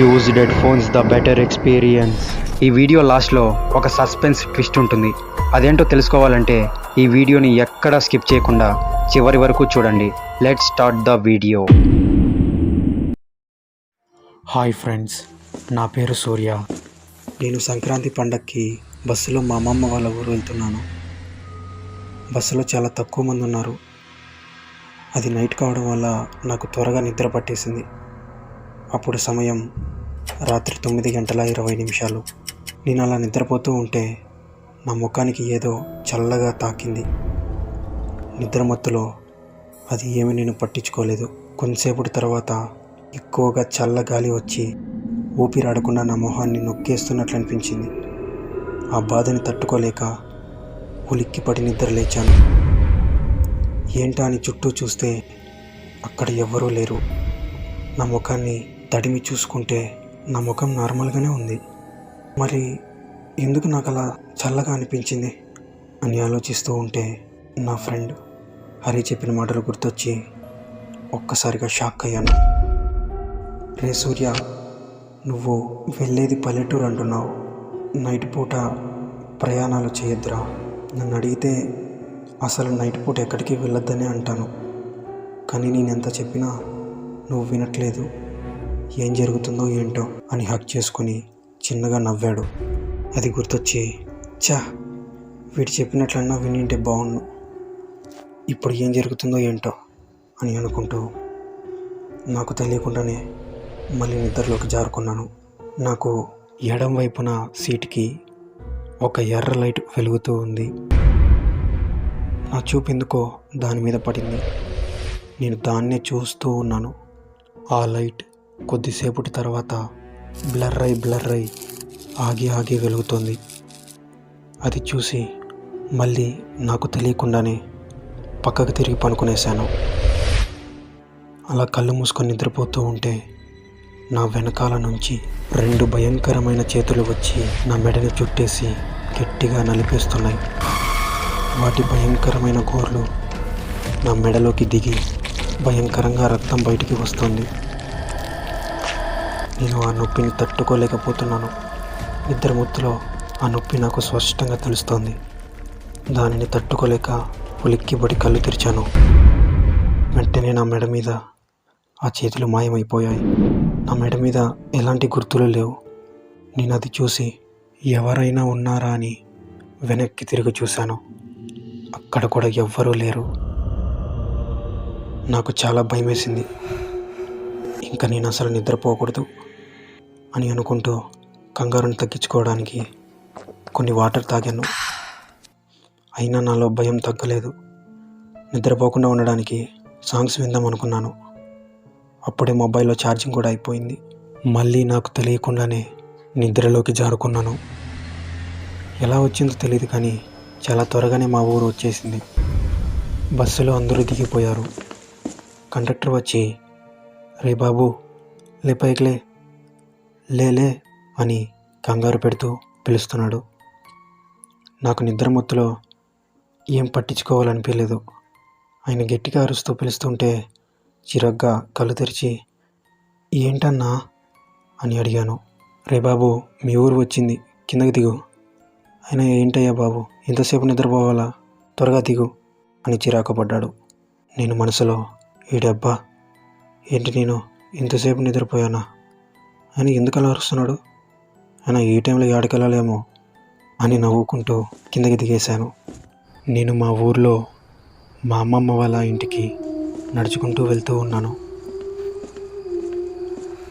Used headphones the better experience ఈ video లాస్ట్లో ఒక సస్పెన్స్ ట్విస్ట్ ఉంటుంది. అదేంటో తెలుసుకోవాలంటే ఈ వీడియోని ఎక్కడా స్కిప్ చేయకుండా చివరి వరకు చూడండి. Let start the video hi friends నా పేరు సూర్య. నేను సంక్రాంతి పండక్కి బస్సులో మా అమ్మమ్మ వాళ్ళ ఊరు వెళ్తున్నాను. బస్సులో చాలా తక్కువ మంది ఉన్నారు. అది నైట్ కావడం వల్ల నాకు త్వరగా నిద్ర పట్టేసింది. అప్పుడు సమయం రాత్రి తొమ్మిది గంటల ఇరవై నిమిషాలు. నేను అలా నిద్రపోతూ ఉంటే నా ముఖానికి ఏదో చల్లగా తాకింది. నిద్రమత్తులో అది ఏమి నేను పట్టించుకోలేదు. కొంతసేపటి తర్వాత ఎక్కువగా చల్ల గాలి వచ్చి ఊపిరాడకుండా నా మొహాన్ని నొక్కేస్తున్నట్లు అనిపించింది. ఆ బాధని తట్టుకోలేక ఉలిక్కిపడి నిద్ర లేచాను ఏంటా అని చుట్టూ చూస్తే అక్కడ ఎవ్వరూ లేరు. నా ముఖాన్ని తడిమి చూసుకుంటే నా ముఖం నార్మల్గానే ఉంది. మరి ఎందుకు నాకు అలా చల్లగా అనిపించింది అని ఆలోచిస్తూ ఉంటే నా ఫ్రెండ్ హరి చెప్పిన మాటలు గుర్తొచ్చి ఒక్కసారిగా షాక్ అయ్యాను. రే సూర్య నువ్వు వెళ్ళేది పల్లెటూరు అంటున్నావు. నైట్ పూట ప్రయాణాలు చేయొద్దురా. నన్ను అడిగితే అసలు నైట్ పూట ఎక్కడికి వెళ్ళొద్దని అంటాను. కానీ నేను ఎంత చెప్పినా నువ్వు వినట్లేదు. ఏం జరుగుతుందో ఏంటో అని హక్ చేసుకుని చిన్నగా నవ్వాడు. అది గుర్తొచ్చి చా వీడు చెప్పినట్లన్నా వినింటే బాగుండు. ఇప్పుడు ఏం జరుగుతుందో ఏంటో అని అనుకుంటూ నాకు తెలియకుండానే మళ్ళీ నిద్రలోకి జారుకున్నాను. నాకు ఎడం వైపున సీట్కి ఒక ఎర్ర లైట్ వెలుగుతూ ఉంది. నా చూపు ఎందుకో దాని మీద పడింది. నేను దాన్నే చూస్తూ ఉన్నాను. ఆ లైట్ కొద్దిసేపటి తర్వాత బ్లర్ అయి బ్లర్ అయి ఆగి ఆగి వెలుగుతోంది. అది చూసి మళ్ళీ నాకు తెలియకుండానే పక్కకు తిరిగి పనుకునేశాను. అలా కళ్ళు మూసుకొని నిద్రపోతూ ఉంటే నా వెనకాల నుంచి రెండు భయంకరమైన చేతులు వచ్చి నా మెడని చుట్టేసి గట్టిగా నలిపేస్తున్నాయి. వాటి భయంకరమైన గోర్లు నా మెడలోకి దిగి భయంకరంగా రక్తం బయటికి వస్తుంది. నేను ఆ నొప్పిని తట్టుకోలేకపోతున్నాను. నిద్ర ముద్దులో ఆ నొప్పి నాకు స్పష్టంగా తెలుస్తోంది. దానిని తట్టుకోలేక ఉలిక్కిబడి కళ్ళు తెరిచాను. వెంటనే నా మెడ మీద ఆ చేతులు మాయమైపోయాయి. నా మెడ మీద ఎలాంటి గుర్తులు లేవు. నేను అది చూసి ఎవరైనా ఉన్నారా అని వెనక్కి తిరిగి చూశాను. అక్కడ కూడా ఎవ్వరూ లేరు. నాకు చాలా భయం వేసింది ఇంకా నేను అసలు నిద్రపోకూడదు అని అనుకుంటూ కంగారుని తగ్గించుకోవడానికి కొన్ని వాటర్ తాగాను. అయినా నాలో భయం తగ్గలేదు. నిద్రపోకుండా ఉండడానికి సాంగ్స్ విందాం అనుకున్నాను. అప్పుడే మొబైల్లో ఛార్జింగ్ కూడా అయిపోయింది. మళ్ళీ నాకు తెలియకుండానే నిద్రలోకి జారుకున్నాను. ఎలా వచ్చిందో తెలియదు కానీ చాలా త్వరగానే మా ఊరు వచ్చేసింది. బస్సులో అందరూ దిగిపోయారు. కండక్టర్ వచ్చి రే బాబు లే పైకిలే లేలే అని కంగారు పెడుతూ పిలుస్తున్నాడు. నాకు నిద్రమొత్తులో ఏం పట్టించుకోవాలనిపించలేదు. ఆయన గట్టిగా అరుస్తూ పిలుస్తుంటే చిరగ్గా కళ్ళు తెరిచి ఏంటన్నా? అని అడిగాను. రే బాబు మీ ఊరు వచ్చింది. కిందకి దిగు. ఆయన ఏంటయ్యా బాబు? ఎంతసేపు నిద్రపోవాలా? త్వరగా దిగు అని చిరాకు పడ్డాడు. నేను మనసులో ఈడబ్బా ఏంటి నేను ఇంతసేపు నిద్రపోయానా? ఆయన ఎందుకు అలా అరుస్తున్నాడు? ఆయన ఈ టైంలో ఏడకెళ్ళలేమో అని నవ్వుకుంటూ కిందకి దిగేశాను. నేను మా ఊర్లో మా అమ్మమ్మ వాళ్ళ ఇంటికి నడుచుకుంటూ వెళ్తూ ఉన్నాను.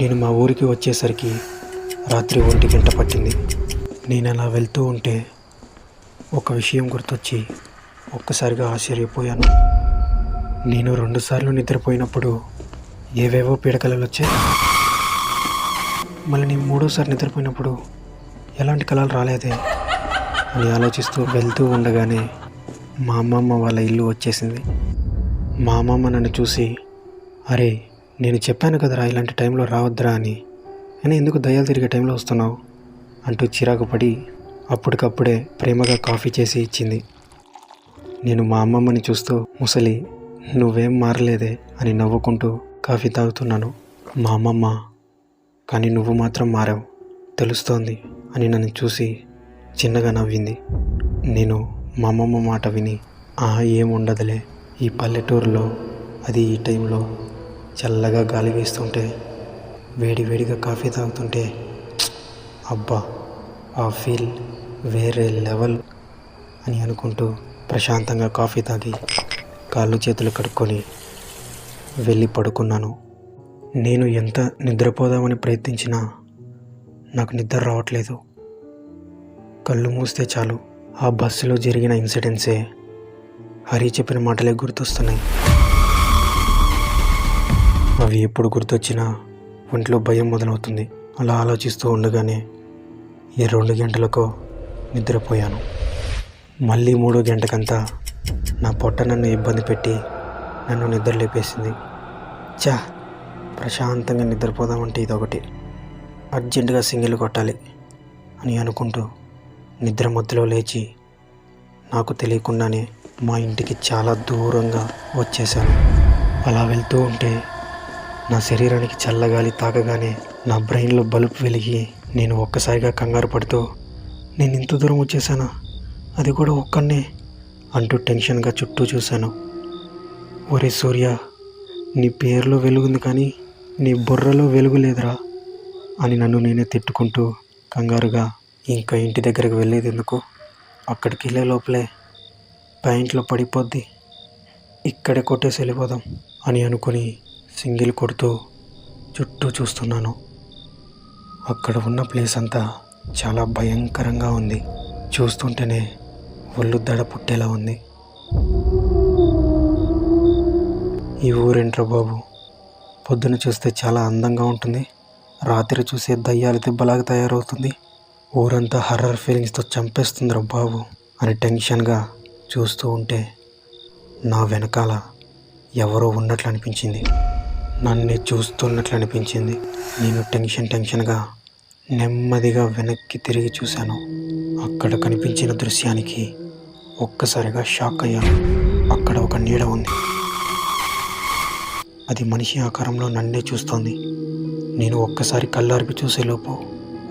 నేను మా ఊరికి వచ్చేసరికి రాత్రి ఒంటి గంట పట్టింది. నేను అలా వెళ్తూ ఉంటే ఒక విషయం గుర్తొచ్చి ఒక్కసారిగా ఆశ్చర్యపోయాను. నేను రెండుసార్లు నిద్రపోయినప్పుడు ఏవేవో పీడకలలు వచ్చాయి. మళ్ళీ నేను మూడోసారి నిద్రపోయినప్పుడు ఎలాంటి కళలు రాలేదే అని ఆలోచిస్తూ వెళ్తూ ఉండగానే మా అమ్మమ్మ వాళ్ళ ఇల్లు వచ్చేసింది. మా అమ్మమ్మ నన్ను చూసి అరే నేను చెప్పాను కదరా ఇలాంటి టైంలో రావద్దురా అని. అని ఎందుకు దయ్యాలు తిరిగే టైంలో వస్తున్నావు? అంటూ చిరాకు పడి అప్పటికప్పుడే ప్రేమగా కాఫీ చేసి ఇచ్చింది. నేను మా అమ్మమ్మని చూస్తూ ముసలి నువ్వేం మారలేదే అని నవ్వుకుంటూ కాఫీ తాగుతున్నాను. మా అమ్మమ్మ కానీ నువ్వు మాత్రం మారావు తెలుస్తోంది అని నన్ను చూసి చిన్నగా నవ్వింది. నేను మా అమ్మమ్మ మాట విని ఆ ఏముండదులే ఈ పల్లెటూరులో అది ఈ టైంలో చల్లగా గాలి వీస్తుంటే వేడి వేడిగా కాఫీ తాగుతుంటే అబ్బా ఆ ఫీల్ వేరే లెవెల్ అని అనుకుంటూ ప్రశాంతంగా కాఫీ తాగి కాళ్ళు చేతులు కడుక్కొని వెళ్ళి పడుకున్నాను. నేను ఎంత నిద్రపోదామని ప్రయత్నించినా నాకు నిద్ర రావట్లేదు. కళ్ళు మూస్తే చాలు. ఆ బస్సులో జరిగిన ఇన్సిడెంట్సే హరి చెప్పిన మాటలే గుర్తొస్తున్నాయి. అవి ఎప్పుడు గుర్తొచ్చినా ఒంట్లో భయం మొదలవుతుంది. అలా ఆలోచిస్తూ ఉండగానే ఈ రెండు గంటలకు నిద్రపోయాను. మళ్ళీ మూడో గంటకంతా నా పొట్ట నన్ను ఇబ్బంది పెట్టి నన్ను నిద్ర లేపేసింది. చా ప్రశాంతంగా నిద్రపోదామంటే ఇదొకటి. అర్జెంటుగా సింగిల్ కొట్టాలి అని అనుకుంటూ నిద్ర మధ్యలో లేచి నాకు తెలియకుండానే మా ఇంటికి చాలా దూరంగా వచ్చేసాను అలా వెళ్తూ ఉంటే నా శరీరానికి చల్లగాలి తాకగానే నా బ్రెయిన్లో బల్బ్ వెలిగి నేను ఒక్కసారిగా కంగారు పడుతూ నేను ఇంత దూరం వచ్చేసానా? అది కూడా ఒక్కనే అంటూ టెన్షన్గా చుట్టూ చూశాను. ఒరే సూర్య నీ పేరులో వెలుగుంది కానీ నీ బుర్రలో వెలుగు లేదురా అని నన్ను నేనే తిట్టుకుంటూ కంగారుగా ఇంకా ఇంటి దగ్గరకు వెళ్ళేది ఎందుకు? అక్కడికి వెళ్ళే లోపలే ప్యాంట్లో పడిపోద్ది. ఇక్కడే కొట్టేసి వెళ్ళిపోదాం అని అనుకుని సింగిల్ కొడుతూ చుట్టూ చూస్తున్నాను. అక్కడ ఉన్న ప్లేస్ అంతా చాలా భయంకరంగా ఉంది. చూస్తుంటేనే ఒళ్ళు దడ పుట్టేలా ఉంది. ఈ ఊరేంట్రా బాబు? పొద్దున చూస్తే చాలా అందంగా ఉంటుంది. రాత్రి చూసే దయ్యాలు దెబ్బలాగా తయారవుతుంది. ఊరంతా హర్రర్ ఫీలింగ్స్తో చంపేస్తుందిరా బాబు అని టెన్షన్గా చూస్తూ ఉంటే నా వెనకాల ఎవరో ఉన్నట్లు అనిపించింది నన్ను చూస్తున్నట్లు అనిపించింది నేను టెన్షన్ టెన్షన్గా నెమ్మదిగా వెనక్కి తిరిగి చూశాను. అక్కడ కనిపించిన దృశ్యానికి ఒక్కసారిగా షాక్ అయ్యాను. అక్కడ ఒక నీడ ఉంది. అది మనిషి ఆకారంలో నన్నే చూస్తోంది. నేను ఒక్కసారి కళ్ళార్పి చూసేలోపు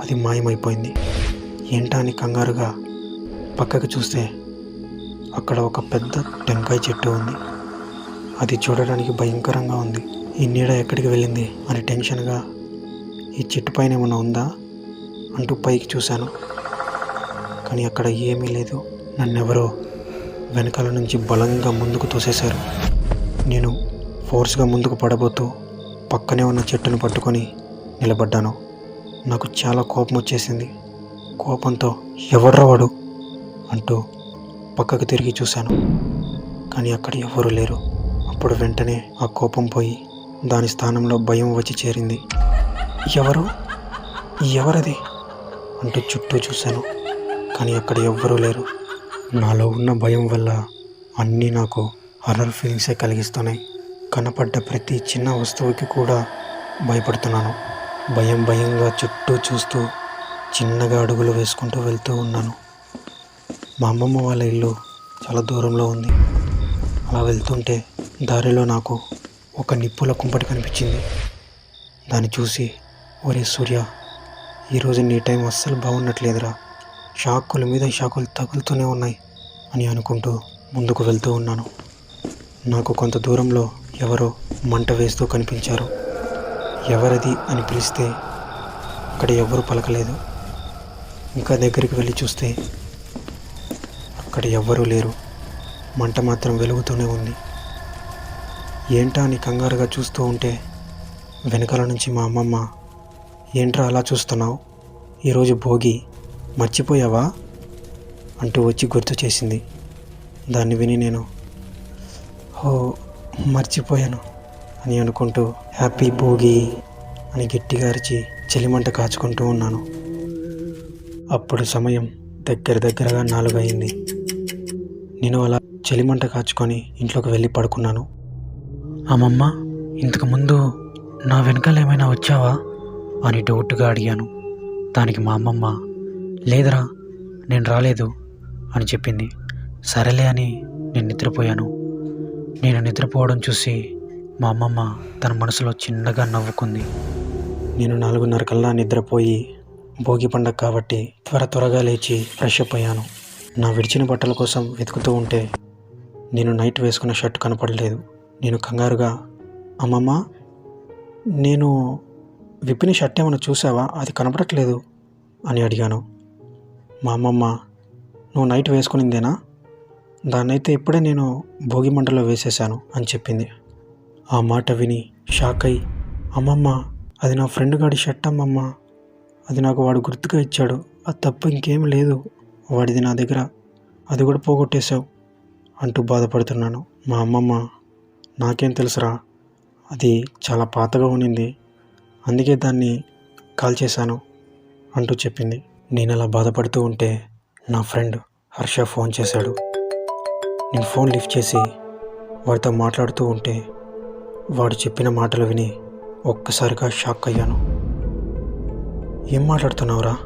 అది మాయమైపోయింది. ఏంటా అని కంగారుగా పక్కకు చూస్తే అక్కడ ఒక పెద్ద టెంకాయ చెట్టు ఉంది. అది చూడడానికి భయంకరంగా ఉంది. ఈ నీడ ఎక్కడికి వెళ్ళింది అని టెన్షన్గా ఈ చెట్టు పైన ఏమైనా ఉందా? అంటూ పైకి చూశాను. కానీ అక్కడ ఏమీ లేదు. నన్నెవరో వెనకాల నుంచి బలంగా ముందుకు తోసేశారు. నేను ఫోర్స్గా ముందుకు పడబోతూ పక్కనే ఉన్న చెట్టును పట్టుకొని నిలబడ్డాను. నాకు చాలా కోపం వచ్చేసింది. కోపంతో ఎవర్రా వాడు? అంటూ పక్కకు తిరిగి చూశాను. కానీ అక్కడ ఎవరూ లేరు. అప్పుడు వెంటనే ఆ కోపం పోయి దాని స్థానంలో భయం వచ్చి చేరింది. ఎవరు? ఎవరది? అంటూ చుట్టూ చూశాను. కానీ అక్కడ ఎవ్వరూ లేరు. నాలో ఉన్న భయం వల్ల అన్నీ నాకు హర్రర్ ఫీలింగ్సే కలిగిస్తున్నాయి. కనపడ్డ ప్రతి చిన్న వస్తువుకి కూడా భయపడుతున్నాను. భయం భయంగా చుట్టూ చూస్తూ చిన్నగా అడుగులు వేసుకుంటూ వెళ్తూ ఉన్నాను. మా అమ్మమ్మ వాళ్ళ ఇల్లు చాలా దూరంలో ఉంది. అలా వెళ్తుంటే దారిలో నాకు ఒక నిప్పుల కుంపటి కనిపించింది. దాన్ని చూసి ఒరే సూర్య ఈరోజు నీ టైం అస్సలు బాగున్నట్లేదురా. షాకుల మీద షాకులు తగులుతూనే ఉన్నాయి అని అనుకుంటూ ముందుకు వెళ్తూ ఉన్నాను. నాకు కొంత దూరంలో ఎవరో మంట వేస్తూ కనిపించారు. ఎవరది అని పిలిస్తే అక్కడ ఎవరు పలకలేదు. ఇంకా దగ్గరికి వెళ్ళి చూస్తే అక్కడ ఎవ్వరూ లేరు. మంట మాత్రం వెలుగుతూనే ఉంది. ఏంటా అని కంగారుగా చూస్తూ ఉంటే వెనకాల నుంచి మా అమ్మమ్మ ఏంట్రా అలా చూస్తున్నావు? ఈరోజు భోగి మర్చిపోయావా? అంటూ వచ్చి గుర్తు చేసింది. దాన్ని విని నేను ఓ మర్చిపోయాను అని అనుకుంటూ హ్యాపీ భోగి అని గట్టిగా అరిచి చలిమంట కాచుకుంటూ ఉన్నాను. అప్పుడు సమయం దగ్గర దగ్గరగా నాలుగు అయింది నేను అలా చలిమంట కాచుకొని ఇంట్లోకి వెళ్ళి పడుకున్నాను. అమ్మమ్మ ఇంతకు ముందు నా వెనకాల ఏమైనా వచ్చావా? అని డౌట్గా అడిగాను. దానికి మా అమ్మమ్మ లేదురా నేను రాలేదు అని చెప్పింది. సరేలే అని నేను నిద్రపోయాను. నేను నిద్రపోవడం చూసి మా అమ్మమ్మ తన మనసులో చిన్నగా నవ్వుకుంది. నేను నాలుగున్నర కల్లా నిద్రపోయి భోగి పండగ కాబట్టి త్వర త్వరగా లేచి ఫ్రెష్ అప్ అయ్యాను. నా విడిచిన బట్టల కోసం వెతుకుతూ ఉంటే నేను నైట్ వేసుకున్న షర్ట్ కనపడలేదు. నేను కంగారుగా అమ్మమ్మ నేను విప్పిన షర్ట్ ఏమైనా చూసావా? అది కనపడట్లేదు అని అడిగాను. మా అమ్మమ్మ నువ్వు నైట్ వేసుకునిందేనా? దాన్నైతే ఇప్పుడే నేను భోగి మంటలో వేసేశాను అని చెప్పింది. ఆ మాట విని షాక్ అయి అమ్మమ్మ అది నా ఫ్రెండ్ గాడి షర్ట్ అమ్మమ్మ. అది నాకు వాడు గుర్తుగా ఇచ్చాడు. అది తప్ప ఇంకేం లేదు. వాడిది నా దగ్గర. అది కూడా పోగొట్టేశావు అంటూ బాధపడుతున్నాను మా అమ్మమ్మ. నాకేం తెలుసురా అది చాలా పాతగా ఉన్నింది. అందుకే దాన్ని కాల్ చేశాను అంటూ చెప్పింది. నేను అలా బాధపడుతూ ఉంటే నా ఫ్రెండ్ హర్ష ఫోన్ చేశాడు. నేను ఫోన్ లిఫ్ట్ చేసి వాడితో మాట్లాడుతూ ఉంటే వాడు చెప్పిన మాటలు విని ఒక్కసారిగా షాక్ అయ్యాను. ఏం మాట్లాడుతున్నావురా?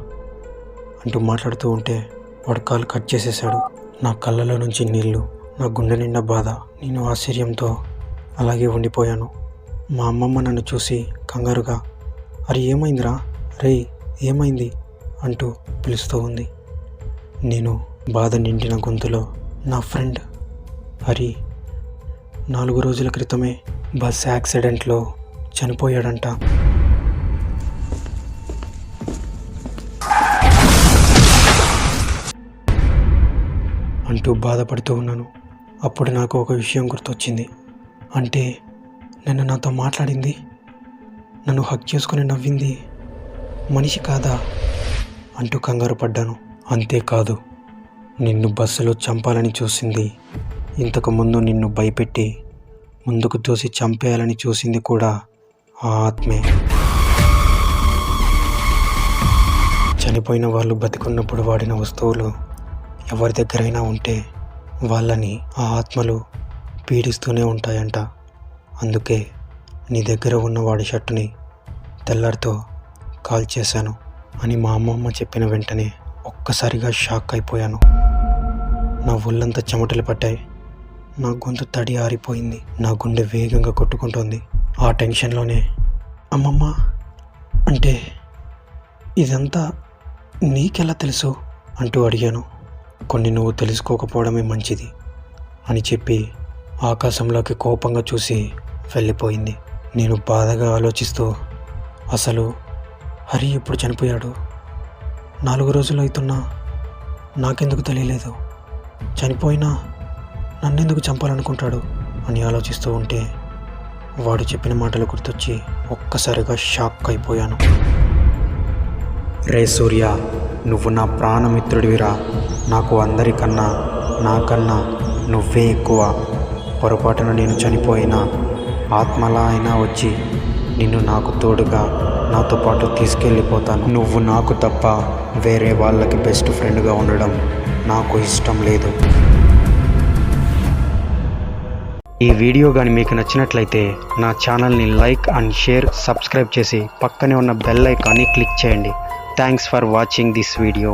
అంటూ మాట్లాడుతూ ఉంటే వాడు కాల్ కట్ చేసేశాడు. నా కళ్ళలో నుంచి నీళ్ళు నా గుండె నిండా బాధ. నేను ఆశ్చర్యంతో అలాగే ఉండిపోయాను. మా అమ్మమ్మ నన్ను చూసి కంగారుగా అరే ఏమైందిరా? రే ఏమైంది? అంటూ పిలుస్తూ ఉంది. నేను బాధ నిండిన గొంతులో నా ఫ్రెండ్ హరి నాలుగు రోజుల క్రితమే బస్ యాక్సిడెంట్లో చనిపోయాడంట. అంటూ బాధపడుతూ ఉన్నాను. అప్పుడు నాకు ఒక విషయం గుర్తొచ్చింది. అంటే నిన్న నాతో మాట్లాడింది నన్ను హక్ చేసుకుని నవ్వింది. మనిషి కాదా? అంటూ కంగారు పడ్డాను. అంతేకాదు నిన్ను బస్సులో చంపాలని చూసింది. ఇంతకుముందు నిన్ను భయపెట్టి ముందుకు తోసి చంపేయాలని చూసింది కూడా ఆ ఆత్మే. చనిపోయిన వాళ్ళు బతికున్నప్పుడు వాడిన వస్తువులు ఎవరి దగ్గరైనా ఉంటే వాళ్ళని ఆ ఆత్మలు పీడిస్తూనే ఉంటాయంట. అందుకే నీ దగ్గర ఉన్న వాడి షర్టుని తెల్లారితో కాల్ చేశాను అని మా అమ్మమ్మ చెప్పిన వెంటనే ఒక్కసారిగా షాక్ అయిపోయాను. నా ఒళ్ళంతా చెమటలు పట్టాయి. నా గొంతు తడి ఆరిపోయింది. నా గుండె వేగంగా కొట్టుకుంటోంది. ఆ టెన్షన్లోనే అమ్మమ్మ అంటే ఇదంతా నీకెలా తెలుసు? అంటూ అడిగాను. కొన్ని నువ్వు తెలుసుకోకపోవడమే మంచిది అని చెప్పి ఆకాశంలోకి కోపంగా చూసి వెళ్ళిపోయింది. నేను బాధగా ఆలోచిస్తూ అసలు హరి ఇప్పుడు చనిపోయాడు? నాలుగు రోజులు అవుతున్నా నాకెందుకు తెలియలేదు. చనిపోయినా నన్నెందుకు చంపాలనుకుంటాడు అని ఆలోచిస్తూ ఉంటే వాడు చెప్పిన మాటలు గుర్తొచ్చి ఒక్కసారిగా షాక్ అయిపోయాను. రే సూర్య నువ్వు నా ప్రాణమిత్రుడివిరా. నాకు అందరికన్నా నాకన్నా నువ్వే ఎక్కువ. పొరపాటున నేను చనిపోయినా ఆత్మలా అయినా వచ్చి నిన్ను నాకు తోడుగా నాతో పాటు తీసుకెళ్ళిపోతాను. నువ్వు నాకు తప్ప వేరే వాళ్ళకి బెస్ట్ ఫ్రెండ్గా ఉండడం నాకు ఇష్టం లేదు. ఈ వీడియో కానీ మీకు నచ్చినట్లయితే నా ఛానల్ని లైక్ అండ్ షేర్ సబ్స్క్రైబ్ చేసి పక్కనే ఉన్న బెల్ ఐకాన్ని క్లిక్ చేయండి. Thanks for watching this video.